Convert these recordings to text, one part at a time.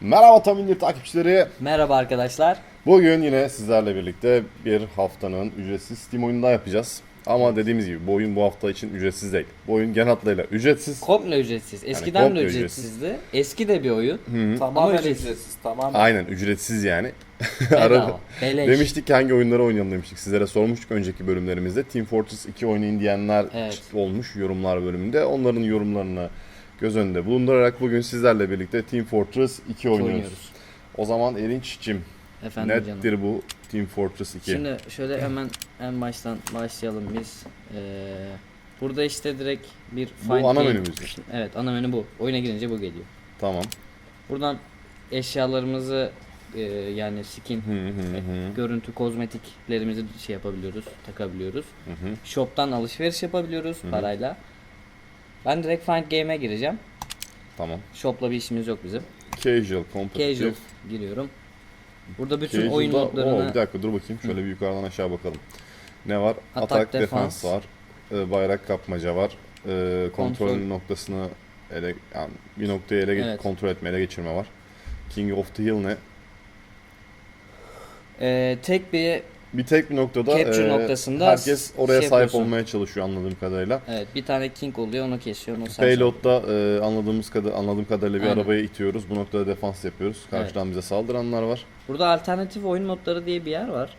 Merhaba Tamindir takipçileri. Merhaba arkadaşlar. Bugün yine sizlerle birlikte bir haftanın ücretsiz Steam oyunu daha yapacağız. Ama dediğimiz gibi bu oyun bu hafta için ücretsiz değil. Bu oyun genel hatlarıyla ücretsiz. Komple ücretsiz. Eskiden komple de ücretsiz. ücretsizdi. Eski de bir oyun. Tamamen Ama ücretsiz. ücretsiz. Tamamen. Aynen ücretsiz yani. Bedava. Beleş. Demiştik ki hangi oyunları oynayalım demiştik. Sizlere sormuştuk önceki bölümlerimizde. Team Fortress 2 oynayın diyenler Evet. olmuş yorumlar bölümünde. Onların yorumlarını göz önünde bulundurarak bugün sizlerle birlikte Team Fortress 2 oynuyoruz. oynuyoruz. O zaman Erinç'cim Efendim canım. nettir bu Team Fortress 2. Şimdi şöyle hemen en baştan başlayalım biz. Ee, burada işte direkt bir Bu find ana game- menümüz. Evet ana menü bu. Oyuna girince bu geliyor. Tamam. Buradan eşyalarımızı e, yani skin, Hı hı hı. görüntü, kozmetiklerimizi şey yapabiliyoruz, takabiliyoruz. Hı hı. Shop'tan alışveriş yapabiliyoruz parayla. Ben direkt Find Game'e gireceğim. Tamam. Shop'la bir işimiz yok bizim. Casual, competitive. Casual giriyorum. Burada bütün Casual'da- oyun Oo, modlarını bir dakika dur bakayım. Şöyle bir yukarıdan aşağı bakalım. Ne var? Atak, Atak, defans. var. e, bayrak kapmaca var. E, kontrol, Kontrol. noktasını ele yani bir noktayı ele Evet. kontrol etme, ele geçirme var. King of the Hill ne? Ee, tek bir Bir tek bir noktada Capture e, noktasında herkes oraya şey sahip yapıyorsun. olmaya çalışıyor anladığım kadarıyla. evet bir tane king oluyor onu kesiyor onu Payload'da e, anladığımız kadar anladığım kadarıyla bir Aynen. arabaya itiyoruz. Bu noktada defans yapıyoruz. Karşıdan bize saldıranlar var. Burada alternatif oyun modları diye bir yer var.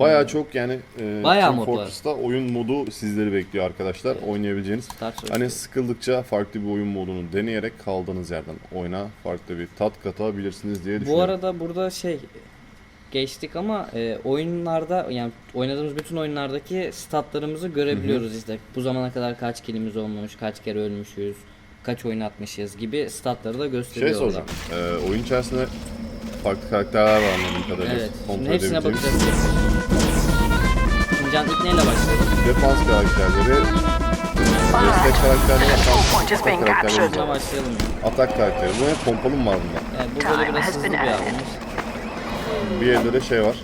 Baya çok yani e, Bayağı Team. Fortress'ta oyun modu sizleri bekliyor arkadaşlar. Oynayabileceğiniz. Start Hani sıkıldıkça farklı bir oyun modunu deneyerek kaldığınız yerden oyuna farklı bir tat katabilirsiniz diye Bu düşünüyorum. arada burada şey geçtik ama e, oyunlarda yani oynadığımız bütün oyunlardaki statlarımızı görebiliyoruz işte. Bu zamana kadar kaç kilimiz olmuş, kaç kere ölmüşüz, kaç oyun atmışız gibi statları da şey gösteriyor. orada. soracağım. E, oyun içerisinde farklı karakterler var anladığım kadarıyla. Evet. Şimdi Kontrol hepsine bakacağız. Şimdi Can ilk neyle başlayalım? Defans karakterleri, destek karakterleri, atak karakterleri başlayalım ya. Atak karakteri. Bu ne? Pompalı mı var bunda? Yani bu böyle biraz hızlı bir added. Bir elde de şey var.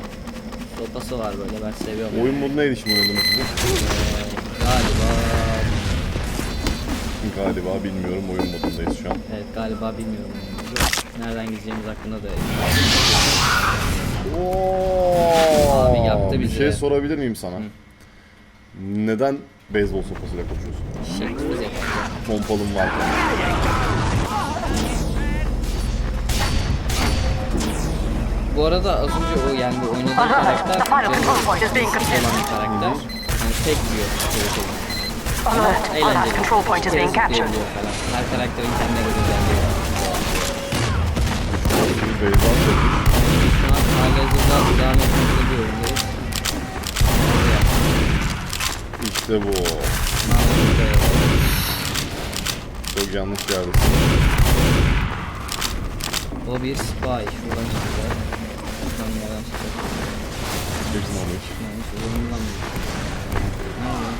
Sopası var böyle ben seviyorum. Oyun modu neydi şimdi oynadığımız sizin? Ee, galiba Galiba bilmiyorum oyun modundayız şu an. evet galiba bilmiyorum. Nereden gideceğimiz hakkında da Oo, Abi yaktı Bir bizi. şey sorabilir miyim sana? Neden beyzbol sopasıyla koşuyorsun? şeklimiz yapalım. Pompalım varken. Bu arada az önce o yani bu oynadığım Alert! karakter being olan bir karakter. Yani tek! The last Eğlenceli. control point is Bir kere being captured. zıplayabiliyor falan. Her karakterin kendine göre özelliği var. Bir beyzbol çekmiş. Şu an halihazırda devam etmekte bir oyundayız. İşte bu. Maalesef Çok yanlış yerdesin. O bir spy. Şuradan çıkacak. Şuradan nereden çıkacak? Jackson olmuş. Neymiş? Oyundan mı? Nerede?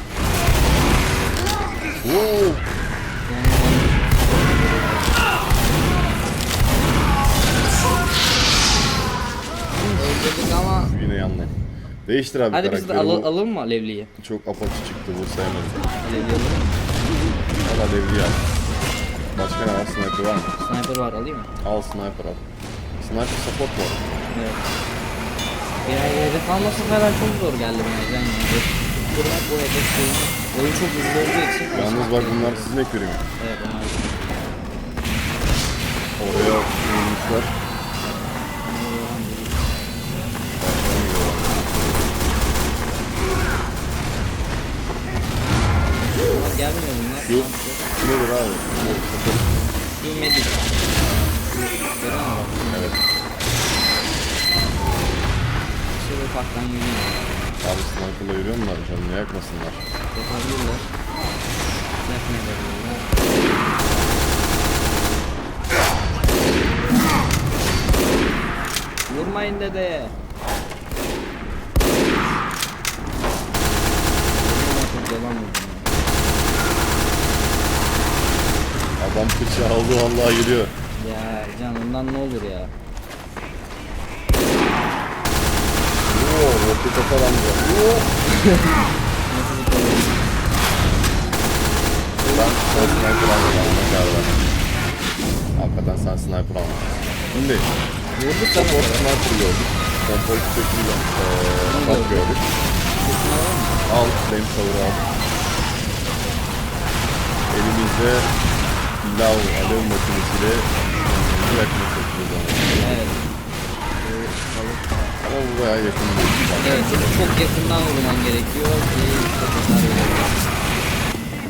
Oo, Öldürdük ama yine yandı. Değiştir abi Hadi biz de karakteri. al Bu alalım mı Alevli'yi? Çok apaçı çıktı bu sevmedim. Alevli alalım. Al alevli al. Başka ne var? Sniper var mı? Sniper var alayım mı? Al sniper al. Sniper support var. Evet. Yani hedef alması falan çok zor geldi bana. Yani tutturmak bu hedef şeyini. Oyun çok hızlı olduğu için. Yalnız bak bunlar sizin ekürümü. Evet onlar. Oraya koymuşlar. Gelmiyor bunlar. Şu nedir abi? Şu medic. Evet. Şöyle ufaktan yürüyeyim. Abi sniper'la yürüyor mular? Canını yakmasınlar. Yapabilirler. Yapmayabilirler. Vurmayın dede. Devam edin. Adam bıçağı aldı vallahi yürüyor. Ya can ondan ne olur ya. Oo, roket atar amca. Nasıl zıplayalım? Ben, ben sniper aldım. Hakikaten sen sniper almışsın. Şimdi Vurduk da Support Sniper gördük. Pompalı tüfekliyle eee bak gördük. Al, flamethrower al. Elimizde lav alev makinesiyle eee, yakmak yapıyoruz ama. Evet. Ama bu bayağı yakın bir şey. Evet bunu çok yakından vurman gerekiyor. ki çok hasar verebilir.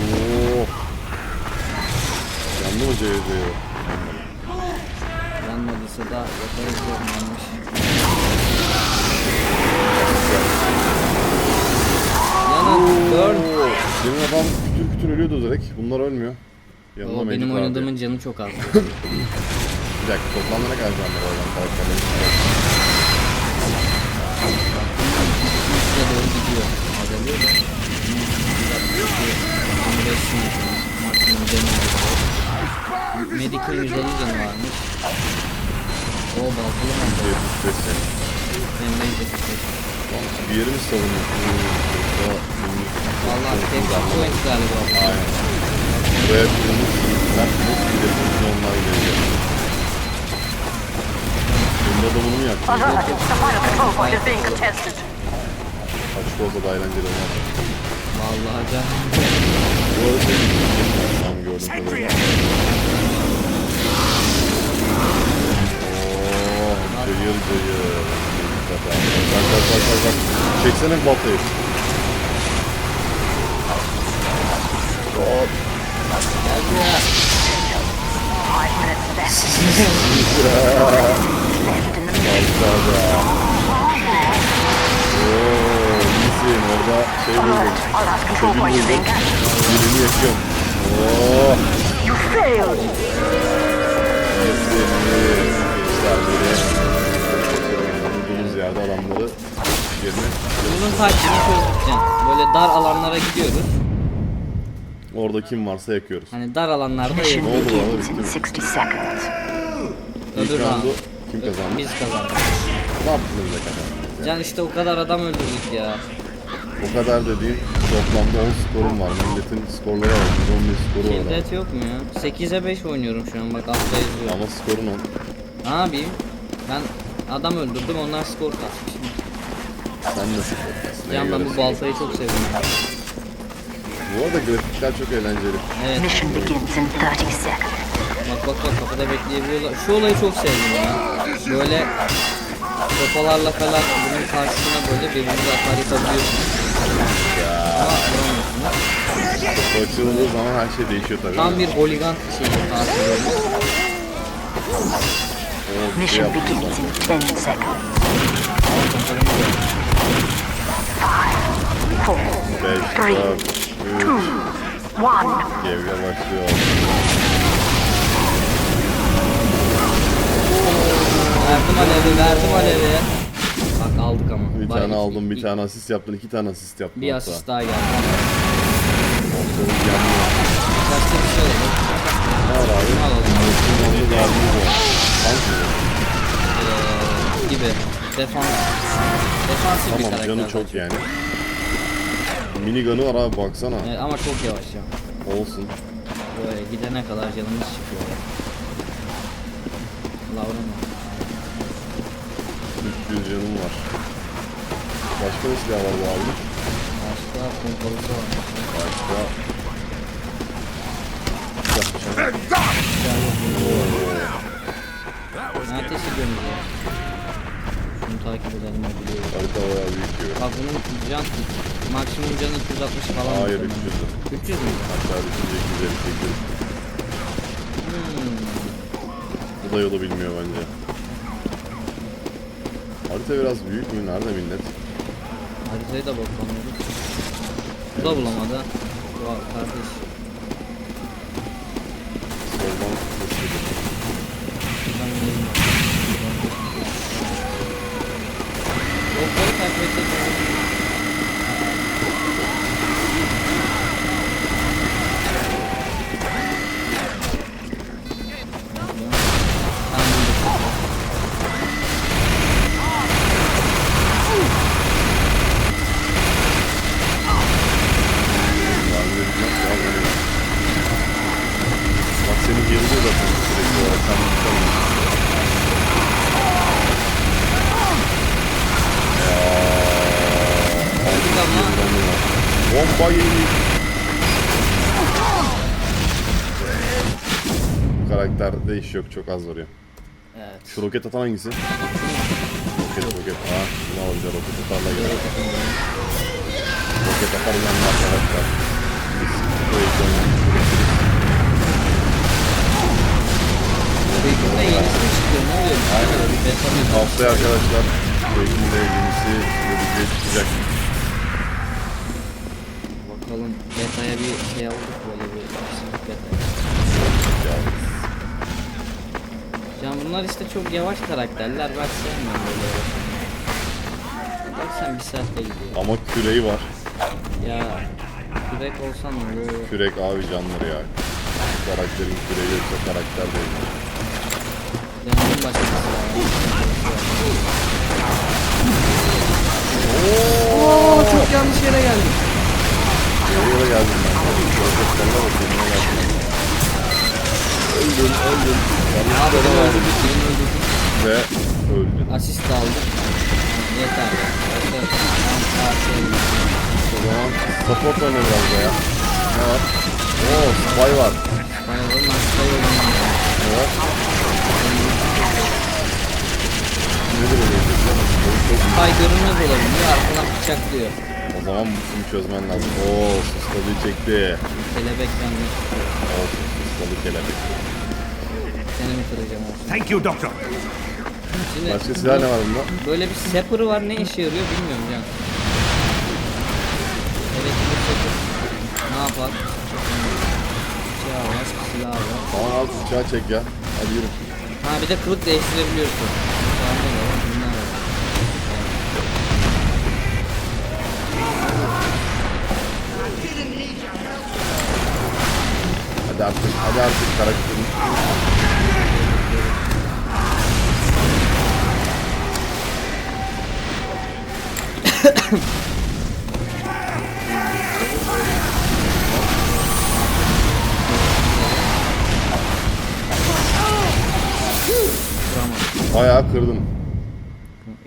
Oo. Yandı mı CZ'ye? Yanmadıysa da yaparız yorumlanmış. Senin adam kütür kütür ölüyordu direkt. Bunlar ölmüyor. Yanında O medik benim oynadığımın canı çok az. Bir dakika toplamda ne kadar can var oradan? Kalkalım. Size doğru gidiyor. Azalıyor da. 25 sınır. Maksimum canı var. Medical 150 canı varmış. O baltalı mı? 75 sen. Benim de 175. Bir yerimiz savunuyor. Valla tek point galiba. Aynen. Buraya kurulmuş. Ben nasıl gidelim? Onlar geliyor. Bunda da bunu? Alert! The final control point is being contested. Açık olsa da eğlenceli olmaz. Vallahi can. Bu arada senin Tam gördüm kadarıyla. Ooo, cayır cayır. Bak bak bak bak. Çeksene baltayı. Buraya. Five minutes left. left in the middle. İyisin. Orada şey buldum. İs buldum. Birini yakıyorum. Ooo. You failed! İyi. Gençler böyle. Bulduğumuz yerde adamları yerine Bunun taktiğini çözdükçen. Böyle dar alanlara gidiyoruz. Orada kim varsa yakıyoruz. Hani dar alanlarda Mission oldu lan? 60 seconds. İlk öbür round. roundu kim kazandı? Biz kazandık. Ne yaptınız be kazandınız ya? Can işte o kadar adam öldürdük ya. O kadar dediğin toplamda 10 skorum var. Milletin skorları var. 111 skoru var. Şiddet yok mu ya? 8'e 5 oynuyorum şu an bak altta yazıyor. Ama skorun 10. Ne yapayım? Ben adam öldürdüm onlar skor kasmış. Sen de skor. Can ben bu baltayı çok seviyorum. Bu arada grafikler çok eğlenceli. Evet. Mission begins in 30 seconds. Bak bak bak kapıda bekleyebiliyorlar. Şu olayı çok sevdim ya. Böyle sopalarla falan bunun karşısına böyle birbirimize atar vuramıyorsunuz. Kapı açıldığı zaman her şey değişiyor tabii. Tam bir holigan şeyi tarzı Mission begins in 10 seconds. Böyle. Four, 5, Three, 4, 3, one. gevge başlıyor. Verdim alevi, verdim alevi. Bak aldık ama. Bir Bayağı tane aldım, bir tane asist yaptın, iki tane asist yaptın. Bir asist daha geldi. Ortalık. Başka bir şey alalım. Var abi? Alalım. Hangi? Ee, gibi. Defans. Defansif bir Tamam karakter. canı çok yani. Minigun'u var abi baksana. Evet, ama çok yavaş ya. Olsun. Böyle gidene kadar canımız çıkıyor. Laura mı? 300 canım var. Başka ne silah var bu abi? Başka pompalısı var. Başka... Ne ateş ediyorsunuz ya? Takip edelim. Harita bayağı büyük diyor. Bak bunun can maksimum canı 260 falan. Hayır muhtemelen. 300. 300 mü? Hatta düşünce 258. Hmm. Bu da yolu bilmiyor bence. Harita biraz büyük mü? Nerede millet? Haritaya da bakalım. Bu da bulamadı. Vay kardeş. İş yok çok az vuruyor. Evet. Şu roket atan hangisi? Roket roket. Ha, bunu alacağız roket atarla gel. Roket atar yanına arkadaşlar. Peki yenisi çıkıyor? Ne oluyor? Aynen. Haftaya arkadaşlar Quake'in de yenisi video çıkacak. Bakalım beta'ya bir şey aldık Can bunlar işte çok yavaş karakterler. Ben sevmiyorum böyle yavaş. Bak sen bir saatte gidiyor. Ama küreği var. Ya kürek olsan olur. Kürek abi canları ya. Karakterin küreği yoksa karakter değil. Denizin başkası var. Oo çok yanlış yere geldik. Buraya geldim ben. Roketlerle bak önüne geldim. Öldüm öldüm. Abi birini öldürdük, birini öldürdük. Ve öldüm. Asist de aldık. Yeter ya. Başka tam parça O zaman support oyna biraz da ya. Ne var? Oo spy var. Ne var? Nedir o diyecek lan? Oyun çok iyi. Hay görünmez olabiliyor. Arkadan bıçaklıyor. O zaman bunu çözmen lazım. Oo sustalı çekti. Kelebek yanlış. Olsun sustalı kelebek. Seni mi kıracağım olsun. Thank you, Doctor. Şimdi Başka silah ne var bunda? böyle bir sapper'ı var ne işe yarıyor bilmiyorum can. Elektrik sapper ne yapar? Silah var, silah var. Tamam al bıçağı çek ya. Hadi yürü. Ha bir de kılık değiştirebiliyorsun. Tamam da var, bunlar var. Hadi artık, hadi artık karakterin. Bayağı kırdım.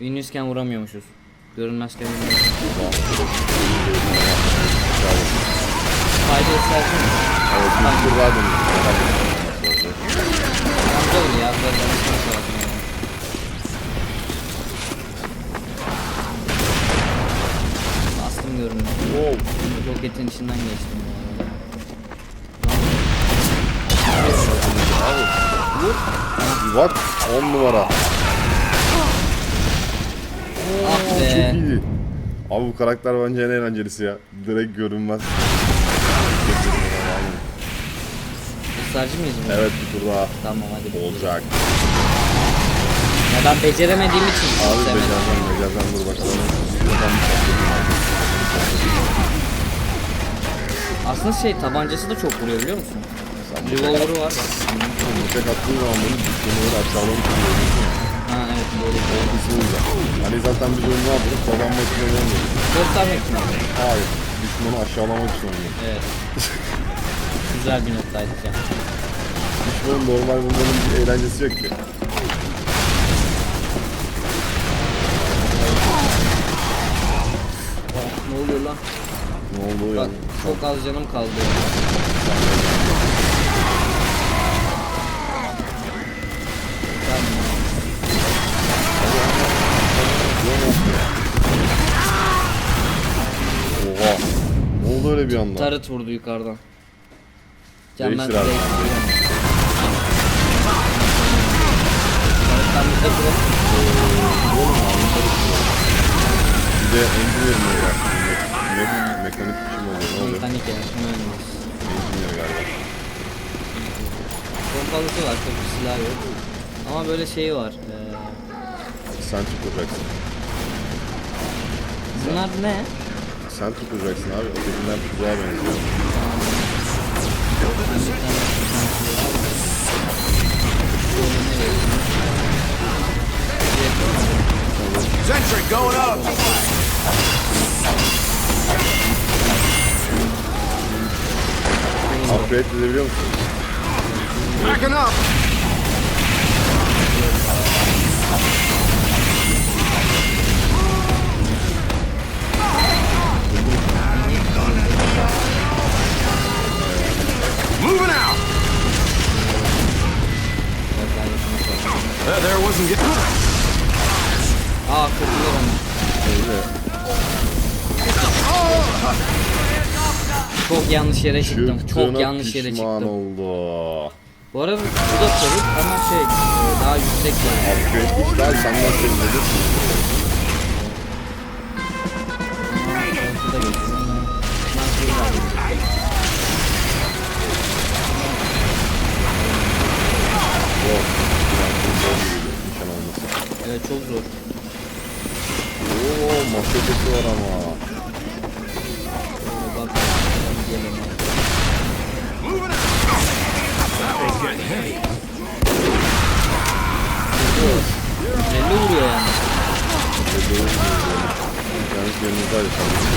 Ünlüyken vuramıyormuşuz. Görünmezken vuramıyormuşuz. Fayda istersen Evet, bir tur daha dönüyoruz. Amca ol ya. Görünmez. Wow. Roketin içinden geçtim. Bak 10 numara. Ah Çok be. iyiydi. Abi bu karakter bence en eğlencelisi ya. Direkt görünmez. Israrcı mıyız bu? Evet bir tur daha Tamam hadi. olacak. Ya ben beceremediğim için Abi istemedim. becerden becerden dur bakalım. Aslında şey tabancası da çok vuruyor biliyor musun? Revolver'ı var. Bıçak attığın zaman bunu düşmanları aşağılamış oluyorsun. Ha evet böyle bir O kısmı güzel. Hani zaten biz oyunu ne yapıyoruz? Kazanmak için oynamıyoruz. Göstermek için. Hayır. Düşmanı aşağılamak için oynuyoruz. Evet. Güzel bir noktaydı can. Düşmanın normal bunların bir eğlencesi yok ki. Ne oldu Bak çok az canım kaldı. Oha. Ne oldu öyle bir anda? Tarıt vurdu yukarıdan. Can ben Değiştir abi. değiştiriyorum. Tarıttan bir de bırak. Bir de engineer mi ya? Me mekanik bir şey mi oluyor? Ne oluyor? Mekanik yani şunu oynuyoruz. Engineer galiba. Pompalısı var çok bir silah yok. Ama böyle şeyi var. Ee, Sen tutacaksın. bunlar ne? Sen tutacaksın abi. Ötekiler tuzağa benziyor. Sentry going up. Upgrade edebiliyor musun? Backing up! Moving out! That wasn't getting... Ah, kırdılar onu. Öyle. Oh! Çok yanlış yere çıktım. Çok Çıktığına yanlış yere pişman çıktım. oldu. Bu arada bu da çabuk ama şey e, daha yüksek yani. Upgrade işler senden sevindir. Ortada geçiyorum. Ben şey var. Yok. Nişan olması. Evet çok zor. Oo mafyatesi var ama. İnternet yanınızdaydı tabii.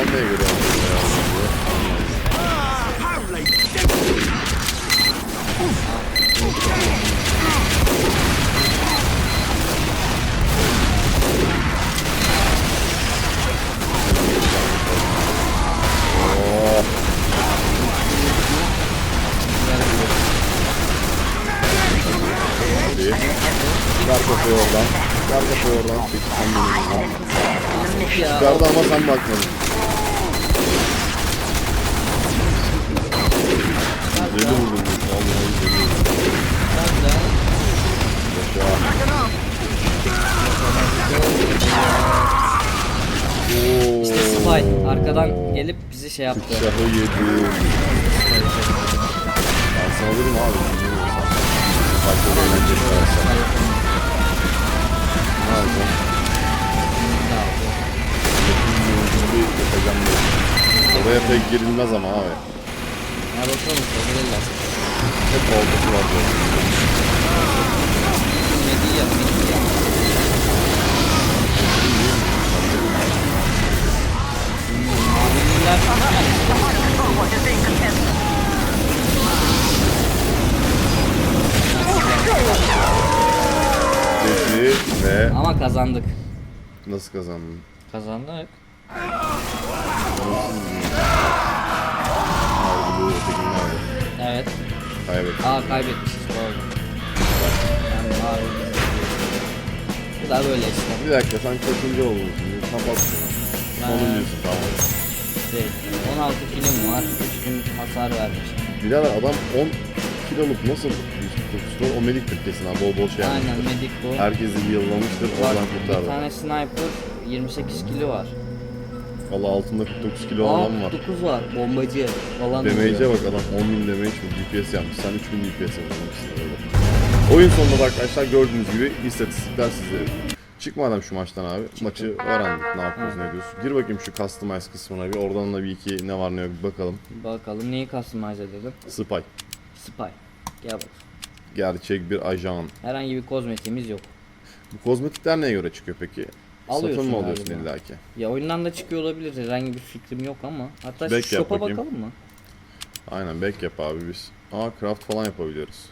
Neye göre Oh. Çıkar kafayı oradan. Çıkar kafayı oradan. Çıkardı ama sen bakmadın. Arkadan gelip bizi şey yaptı. Şahı yedim. Ben sana dedim abi. Farklı bir eğlenceli versen. Ne yapacağım? Bir yapacağım dedim. Oraya pek girilmez ama abi. Ya bakalım sorabilirler. Hep ortası var diyorum. Medya, medya. Mavililer Forward contested. Dedi ve ama kazandık. nasıl kazandın? Kazandık. Abi bu ötekini nerede? Evet. Kaybettim. Aa kaybetmişiz doğru. Yani mavi. Bu da böyle işte. Bir dakika sen kaçıncı oldun şimdi? Kapat şunu. Ben- Sonuncusu tamam. Şey, 16 kilim var. 3 gün hasar vermiş. Birader adam 10 kiloluk nasıl 149 o mediktir kesin ha bol bol şey Aynen yapmıştır. medik bu. Herkesi yıllamıştır Bak oradan bir kurtardı. tane sniper 28 kilo var. Valla altında 49 kilo Aa olan var. 9 var. Bombacı falan. Damage'e bak adam 10.000 damage mi DPS yapmış. Sen 3000 DPS yapmışsın. Oyun sonunda da arkadaşlar gördüğünüz gibi istatistikler sizde. Çık madem şu maçtan abi. Maçı öğrendik ne yapıyoruz ne ediyoruz. Gir bakayım şu customize kısmına bir. Oradan da bir iki ne var ne yok bakalım. Bakalım neyi customize edelim? Spy. Spy. Gel bak. Gerçek bir ajan. Herhangi bir kozmetiğimiz yok. Bu kozmetikler neye göre çıkıyor peki? Alıyorsun Satın mı alıyorsun galiba. illaki? Ya oyundan da çıkıyor olabilir. Herhangi bir fikrim yok ama. Hatta şu Back yap shop'a bakalım mı? Aynen back yap abi biz. Aa craft falan yapabiliyoruz.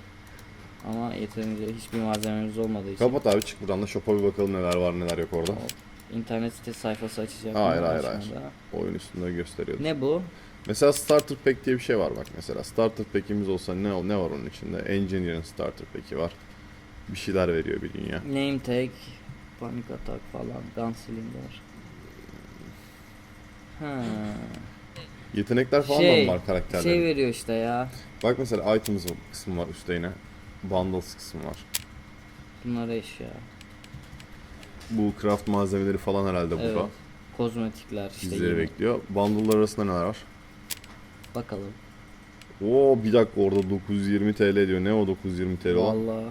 Ama yeterince hiçbir malzememiz olmadığı için. Kapat abi çık buradan da shop'a bir bakalım neler var neler yok orada. İnternet site sayfası açacak. Hayır, hayır, hayır. Oyun üstünde gösteriyor. Ne bu? Mesela starter pack diye bir şey var bak mesela. Starter pack'imiz olsa ne ne var onun içinde? Engineer'ın starter pack'i var. Bir şeyler veriyor bir dünya. Name tag, panic attack falan, gun cylinder. Ha. Yetenekler falan da Şey, mı var karakterlerin? şey veriyor işte ya. Bak mesela items kısmı var üstte yine. Bundles kısmı var. Bunlar eşya. Bu craft malzemeleri falan herhalde burada. Evet. Kozmetikler işte. Bizleri yine. bekliyor. Bundle'lar arasında neler var? Bakalım. Oo bir dakika orada 920 TL diyor. Ne o 920 TL olan? Vallahi.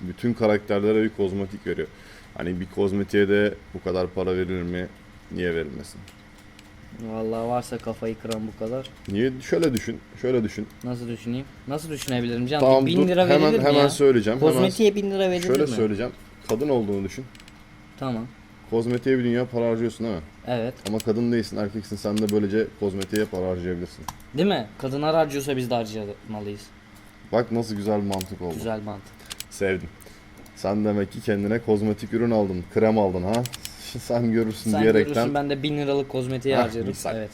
Bütün karakterlere bir kozmetik veriyor. Hani bir kozmetiğe de bu kadar para verilir mi? Niye verilmesin? Vallahi varsa kafayı kıran bu kadar. Niye? Şöyle düşün. Şöyle düşün. Nasıl düşüneyim? Nasıl düşünebilirim Can? Tamam 1000 dur. lira verilir Hemen mi hemen ya? söyleyeceğim. Hemen Kozmetiğe 1000 lira verilir şöyle mi? söyleyeceğim. Kadın olduğunu düşün. Tamam. kozmetiğe bir dünya para harcıyorsun değil mi? Evet. Ama kadın değilsin, erkeksin. Sen de böylece kozmetiğe para harcayabilirsin. Değil mi? Kadınlar harcıyorsa biz de harcamalıyız. Bak nasıl güzel bir mantık oldu. Güzel mantık. Sevdim. Sen demek ki kendine kozmetik ürün aldın, krem aldın ha? Sen görürsün Sen diyerekten. görürsün ben de 1000 liralık kozmetiği Hah, harcarım. misal. Evet.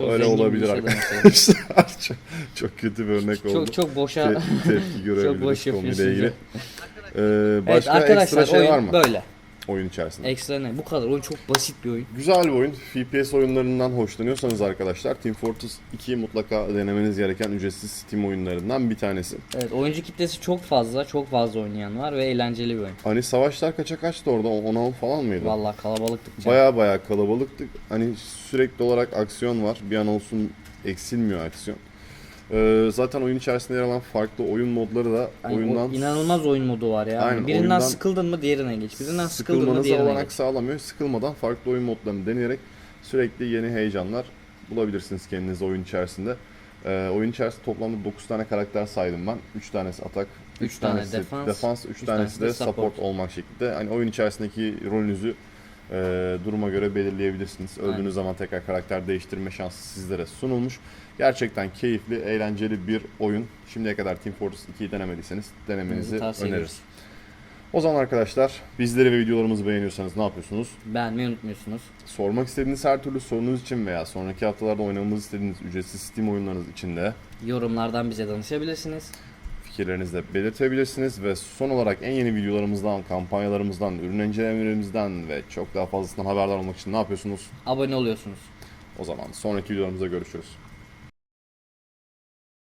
Öyle zengin bir olabilir arkadaşlar. çok, çok kötü bir örnek oldu. Çok çok boşa. Te- tepki görebiliriz boş konuyla ilgili. Ee, evet başka arkadaşlar ekstra şey var mı böyle. Oyun içerisinde? Ekstra ne? Bu kadar. Oyun çok basit bir oyun. Güzel bir oyun. FPS oyunlarından hoşlanıyorsanız arkadaşlar Team Fortress 2'yi mutlaka denemeniz gereken ücretsiz Steam oyunlarından bir tanesi. Evet oyuncu kitlesi çok fazla. Çok fazla oynayan var ve eğlenceli bir oyun. Hani savaşlar kaça kaçtı orada? 10 falan mıydı? Vallahi kalabalıktık. Baya baya kalabalıktık. Hani sürekli olarak aksiyon var. Bir an olsun eksilmiyor aksiyon. Ee, zaten oyun içerisinde yer alan farklı oyun modları da Yani oyundan o inanılmaz oyun modu var ya. Aynen, Birinden oyundan sıkıldın mı diğerine geç. Birinden sıkıldın mı diğerine olanak geç. sağlamıyor. Sıkılmadan farklı oyun modlarını deneyerek sürekli yeni heyecanlar bulabilirsiniz kendinize oyun içerisinde. Ee, oyun içerisinde toplamda 9 tane karakter saydım ben. 3 tanesi atak, 3 Üç tane tanesi defans, defans, 3 üç tanesi de support. olmak şeklinde. Hani oyun içerisindeki rolünüzü e, duruma göre belirleyebilirsiniz. Öldüğünüz Aynen. zaman tekrar karakter değiştirme şansı sizlere sunulmuş. Gerçekten keyifli, eğlenceli bir oyun. Şimdiye kadar Team Fortress 2'yi denemediyseniz denemenizi öneririz. ediyoruz. O zaman arkadaşlar bizleri ve videolarımızı beğeniyorsanız ne yapıyorsunuz? Beğenmeyi unutmuyorsunuz. Sormak istediğiniz her türlü sorunuz için veya sonraki haftalarda oynamamızı istediğiniz ücretsiz Steam oyunlarınız için de Yorumlardan bize danışabilirsiniz. Fikirlerinizi de belirtebilirsiniz ve son olarak en yeni videolarımızdan, kampanyalarımızdan, ürün incelemelerimizden ve çok daha fazlasından haberdar olmak için ne yapıyorsunuz? Abone oluyorsunuz. O zaman sonraki videolarımızda görüşürüz.